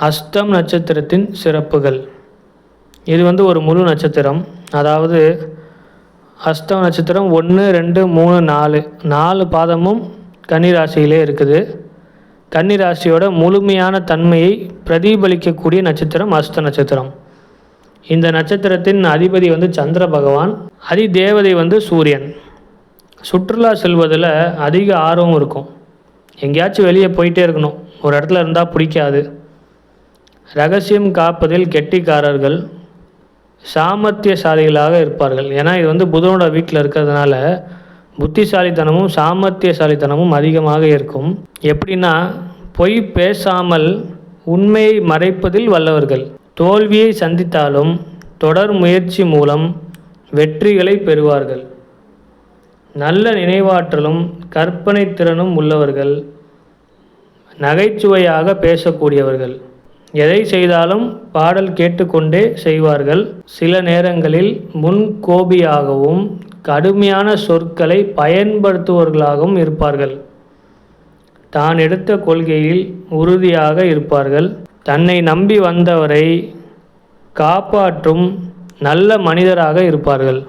அஸ்தம் நட்சத்திரத்தின் சிறப்புகள். இது வந்து ஒரு முழு நட்சத்திரம். அதாவது அஸ்தம் நட்சத்திரம் ஒன்று ரெண்டு மூணு நாலு. நாலு பாதமும் கன்னிராசியிலே இருக்குது. கன்னிராசியோட முழுமையான தன்மையை பிரதிபலிக்கக்கூடிய நட்சத்திரம் அஸ்த நட்சத்திரம். இந்த நட்சத்திரத்தின் அதிபதி வந்து சந்திர பகவான். அதி தேவதை வந்து சூரியன். சுற்றுலா செல்வதில் அதிக ஆர்வம் இருக்கும். எங்கேயாச்சும் வெளியே போயிட்டே இருக்கணும். ஒரு இடத்துல இருந்தால் பிடிக்காது. ரகசியம் காப்பதில் கெட்டிக்காரர்கள் சாமர்த்தியசாலிகளாக இருப்பார்கள். ஏன்னா இது வந்து புதனோட வீட்டில் இருக்கிறதுனால புத்திசாலித்தனமும் சாமர்த்தியசாலித்தனமும் அதிகமாக இருக்கும். எப்படின்னா பொய் பேசாமல் உண்மையை மறைப்பதில் வல்லவர்கள். தோல்வியை சந்தித்தாலும் தொடர் முயற்சி மூலம் வெற்றிகளை பெறுவார்கள். நல்ல நினைவாற்றலும் கற்பனை திறனும் உள்ளவர்கள். நகைச்சுவையாக பேசக்கூடியவர்கள். எதை செய்தாலும் பாடல் கேட்டுக்கொண்டே செய்வார்கள். சில நேரங்களில் முன்கோபியாகவும் கடுமையான சொற்களை பயன்படுத்துபவர்களாகவும் இருப்பார்கள். தான் எடுத்த கொள்கையில் உறுதியாக இருப்பார்கள். தன்னை நம்பி வந்தவரை காப்பாற்றும் நல்ல மனிதராக இருப்பார்கள்.